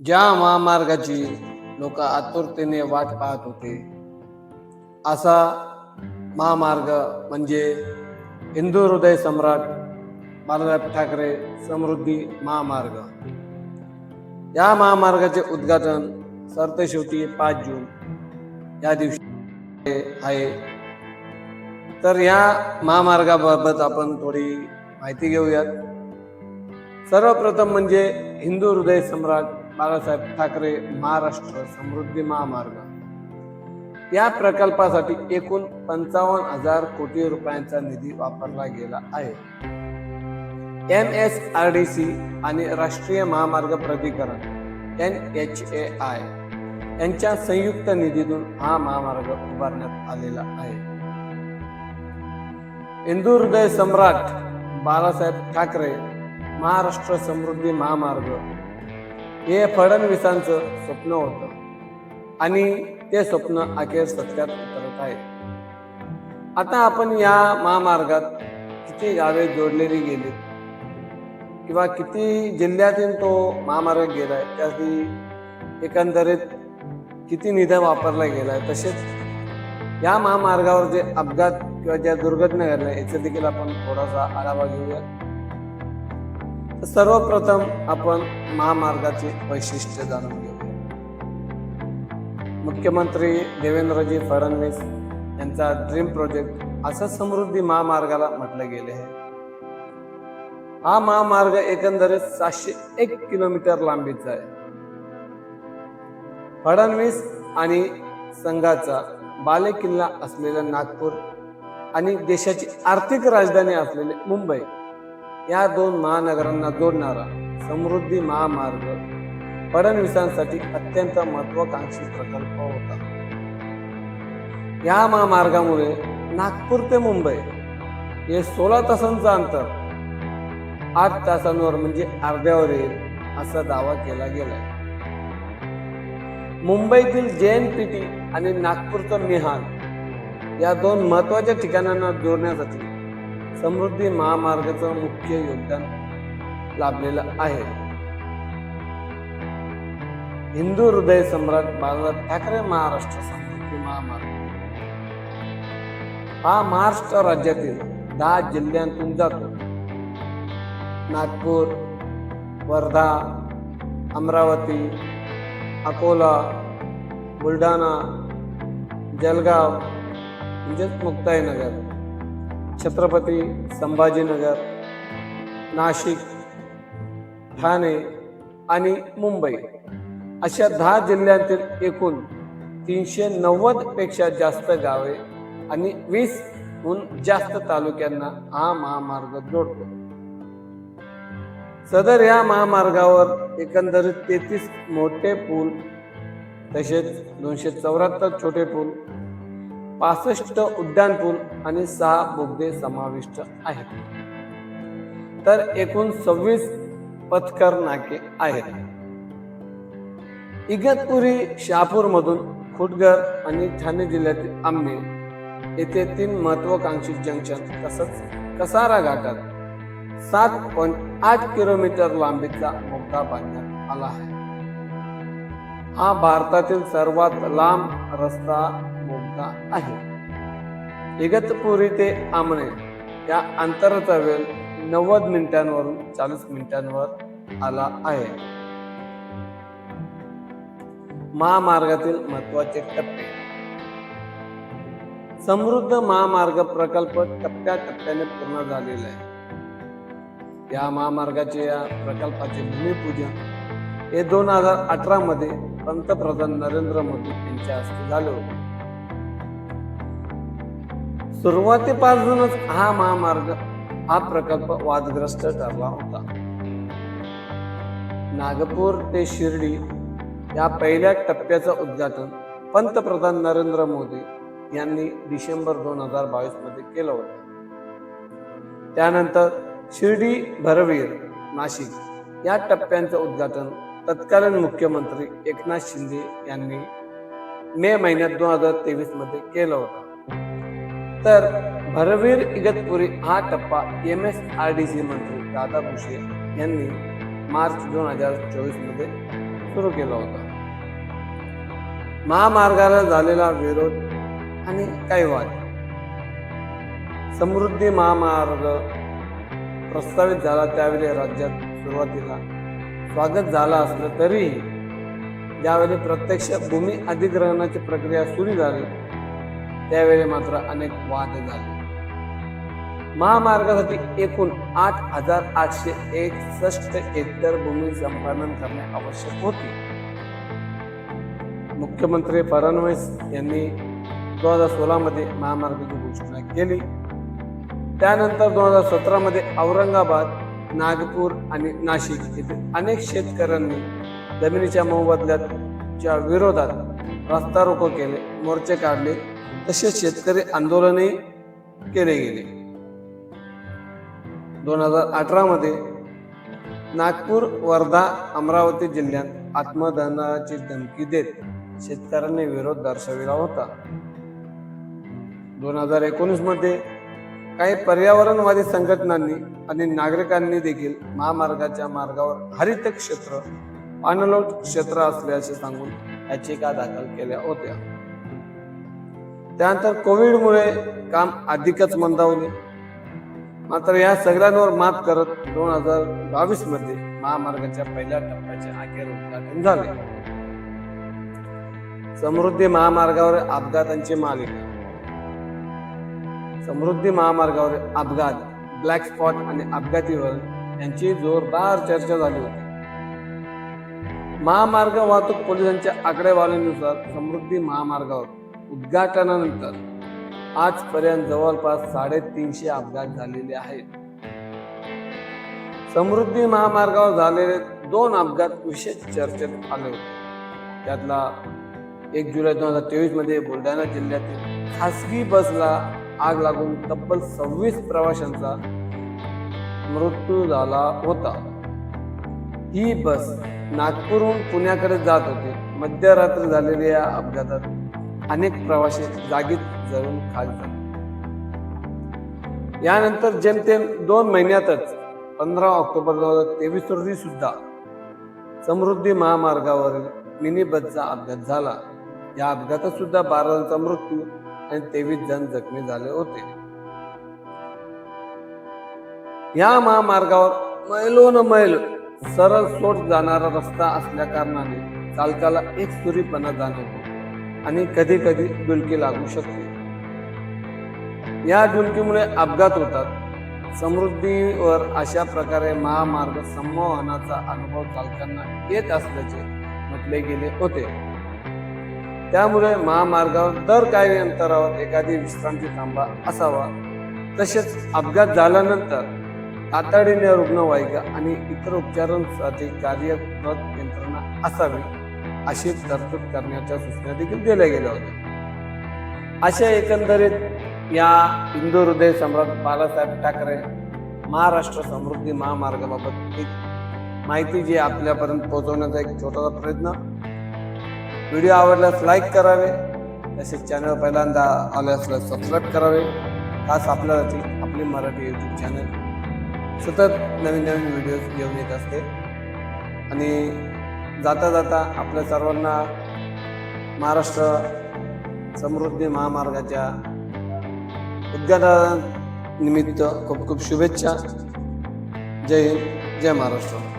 ज्या महामार्गाची लोक आतुरतेने वाट पाहत होते असा महामार्ग म्हणजे हिंदू हृदय सम्राट बाळासाहेब ठाकरे समृद्धी महामार्ग. या महामार्गाचे उद्घाटन सरतेशेवटी पाच जून या दिवशी आहे. तर या महामार्गाबाबत आपण थोडी माहिती घेऊयात. सर्वप्रथम म्हणजे हिंदू हृदय सम्राट बाळासाहेब ठाकरे महाराष्ट्र समृद्धी महामार्ग. या प्रकल्पासाठी एकूण पंचावन्न हजार कोटी रुपयांचा निधी वापरला गेला आहे. M S R D C आणि राष्ट्रीय महामार्ग प्राधिकरण एन एच ए आय यांच्या संयुक्त निधीतून हा महामार्ग उभारण्यात आलेला आहे. हिंदू हृदय सम्राट बाळासाहेब ठाकरे महाराष्ट्र समृद्धी महामार्ग हे फडणवीसांचं स्वप्न होतं. आणि ते स्वप्न अखेर सत्यात उतरत आहे. आता आपण या महामार्गात किती गावे जोडलेली गेली? किंवा किती जिल्ह्यातून तो महामार्ग गेलाय? त्यासाठी एकंदरीत किती निधी वापरला गेलाय? तसेच या महामार्गावर जे अपघात किंवा ज्या दुर्घटना घडल्या याचा देखील आपण थोडासा आढावा घेऊया. तर सर्वप्रथम आपण महामार्गाचे वैशिष्ट्य जाणून घेऊ मुख्यमंत्री देवेंद्रजी फडणवीस यांचा ड्रीम प्रोजेक्ट असं समृद्धी महामार्गाला म्हटलं गेले आहे. हा महामार्ग एकंदरीत सातशे एक किलोमीटर लांबीचा आहे. फडणवीस आणि संघाचा बालेकिल्ला असलेला नागपूर आणि देशाची आर्थिक राजधानी असलेले मुंबई या दोन महानगरांना जोडणारा समृद्धी महामार्ग फडणवीसांसाठी अत्यंत महत्वाकांक्षी प्रकल्प होता. या महामार्गामुळे नागपूर ते मुंबई हे सोळा तासांचं अंतर आठ तासांवर म्हणजे अर्ध्यावर येईल असा दावा केला गेलाय. मुंबईतील जेएनपीटी आणि नागपूरचं मिहान या दोन महत्त्वाच्या ठिकाणांना जोडण्यासाठी समृद्धी महामार्गाचं मुख्य योगदान लाभलेलं आहे. हिंदू हृदय सम्राट बाळासाहेब ठाकरे महाराष्ट्र समृद्धी महामार्ग. हा महाराष्ट्र राज्यातील दहा जिल्ह्यांतून जातो. नागपूर वर्धा अमरावती अकोला बुलढाणा जलगाव म्हणजेच मुक्ताईनगर छत्रपती संभाजीनगर नाशिक ठाणे आणि मुंबई अशा दहा जिल्ह्यांतील एकूण तीनशे नव्वदपेक्षा जास्त गावे आणि वीसहून जास्त तालुक्यांना हा महामार्ग जोडतो. सदर या महामार्गावर एकंदरीत तेहतीस मोठे पूल तसेच दोनशे चौऱ्याहत्तर छोटे पूल पासष्ट उड्डाणपूल आणि सहा बोगदे समाविष्ट आहेत. तर एकूण सव्वीस पथकर नाके आहेत. इगतपुरी शहापूरमधून खुटगर आणि ठाणे जिल्ह्यातील आंबे येथे तीन महत्वाकांक्षी जंक्शन तसंच कसारा घाटात सात पॉईंट आठ किलोमीटर लांबीचा बोगदा बांधण्यात आला आहे. हा भारतातील सर्वात लांब रस्ता बोगदा आहे. इगतपुरी ते आमणे या अंतराचा वेळ नव्वद मिनिटांवरून चाळीस मिनिटांवर आला आहे. महामार्गातील महत्त्वाचे टप्पे. समृद्ध महामार्ग प्रकल्प टप्प्याटप्प्याने पूर्ण झालेला आहे. या महामार्गाचे या प्रकल्पाचे भूमिपूजन हे दोन हजार अठरा मध्ये पंतप्रधान नरेंद्र मोदी यांच्या हस्ते झाले होते. सुरुवातीपासूनच हा महामार्ग हा प्रकल्प वादग्रस्त ठरला होता. नागपूर ते शिर्डी या पहिल्या टप्प्याचं उद्घाटन पंतप्रधान नरेंद्र मोदी यांनी डिसेंबर दोन हजार बावीसमध्ये केलं होतं. त्यानंतर शिर्डी भरवीर नाशिक या टप्प्यांचं उद्घाटन तत्कालीन मुख्यमंत्री एकनाथ शिंदे यांनी मे महिन्यात दोन हजार तेवीसमध्ये केलं होतं. तर भरवीर इगतपुरी हा टप्पा M S R D C मंत्री दादा भुसे यांनी मार्च दोन हजार चोवीसमध्ये सुरू केला होता. महामार्गाला झालेला विरोध आणि काही वाद. समृद्धी महामार्ग प्रस्तावित झाला त्यावेळी राज्यात सुरुवातीला स्वागत झालं असलं तरीही ज्यावेळी प्रत्यक्ष भूमी अधिग्रहणाची प्रक्रिया सुरू झाली त्यावेळी मात्र अनेक वाद झाले. महामार्गासाठी एकूण आठ हजार आठशे एकसष्ट हेक्टर भूमी संपादन करणे आवश्यक होते. मुख्यमंत्री फडणवीस यांनी दोन हजार सोळा मध्ये महामार्गाची घोषणा केली. त्यानंतर दोन हजार सतरा मध्ये औरंगाबाद नागपूर आणि नाशिक येथे अनेक शेतकऱ्यांनी जमिनीच्या मोबदल्याच्या विरोधात रस्ता रोको केले मोर्चे काढले तसेच शेतकरी आंदोलने केले गेले. दोन हजार अठरामध्ये नागपूर वर्धा अमरावती जिल्ह्यात आत्मदहनाची धमकी देत शेतकऱ्यांनी विरोध दर्शविला होता. दोन हजार एकोणीसमध्ये काही पर्यावरणवादी संघटनांनी आणि नागरिकांनी देखील महामार्गाच्या मार्गावर हरित क्षेत्र अनलोट क्षेत्र असल्याचे सांगून याचिका दाखल केल्या होत्या. त्यानंतर कोविडमुळे काम अधिकच मंदावले. मात्र या सगळ्यांवर मात करत दोन हजार बावीसमध्ये महामार्गाच्या पहिल्या टप्प्याचे अखेर उद्घाटन झाले. समृद्धी महामार्गावर अपघातांची मालिका. समृद्धी महामार्गावर अपघात ब्लॅक स्पॉट आणि अपघातीवर यांची जोरदार चर्चा झाली होती. महामार्ग वाहतूक पोलिसांच्या आकडेवारीनुसार समृद्धी महामार्गावर उद्घाटनानंतर आजपर्यंत जवळपास साडेतीनशे अपघात झालेले आहेत. समृद्धी महामार्गावर झालेले दोन अपघात विशेष चर्चेत आले होते. त्यातला एक जुलै दोन हजार तेवीसमध्ये बुलढाणा जिल्ह्यातील खासगी बसला आग लागून तब्बल सव्वीस प्रवाशांचा मृत्यू झाला होता. ही बस नागपूरहून पुण्याकडे जात होती. मध्यरात्री झालेल्या या अपघातात अनेक प्रवासी जागीत जळून खाली झाले. यानंतर जेमतेम दोन महिन्यातच पंधरा ऑक्टोबर दोन हजार तेवीस रोजी सुद्धा समृद्धी महामार्गावरील मिनी बसचा अपघात झाला. या अपघातात सुद्धा बारा जणांचा मृत्यू आणि तेवीस जण जखमी झाले होते. या महामार्गावर मैलोन मैल सरळ सोट जाणारा रस्ता असल्या कारणाने चालकाला एक सुरीपणा जाणवतो. आणि कधी कधी डुलकी लागू शकते. या डुलकीमुळे अपघात होतात. समृद्धीवर अशा प्रकारे महामार्ग संमोहनाचा अनुभव चालकांना येत असल्याचे म्हटले गेले होते. त्यामुळे महामार्गावर दर काही अंतरावर एखादी विश्रांती थांबा असावा. तसेच अपघात झाल्यानंतर तातडीने रुग्णवाहिका आणि इतर उपचारांसाठी कार्यरत यंत्रणा असावी. अशी तरतूद करण्याच्या सूचना देखील दिल्या गेल्या होत्या. अशा एकंदरीत या हिंदू हृदय सम्राट बाळासाहेब ठाकरे महाराष्ट्र समृद्धी महामार्गाबाबत एक माहिती जी आपल्यापर्यंत पोहोचवण्याचा एक छोटासा प्रयत्न. व्हिडिओ आवडल्यास लाईक करावे तसेच चॅनल पहिल्यांदा आले असल्यास सबस्क्राईब करावे. खास आपल्यासाठी आपली मराठी यूट्यूब चॅनल सतत नवीन नवीन व्हिडिओज घेऊन येत असते. आणि जाता जाता आपल्या सर्वांना महाराष्ट्र समृद्धी महामार्गाच्या उद्घाटनानिमित्त खूप खूप शुभेच्छा. जय हिंद जय महाराष्ट्र.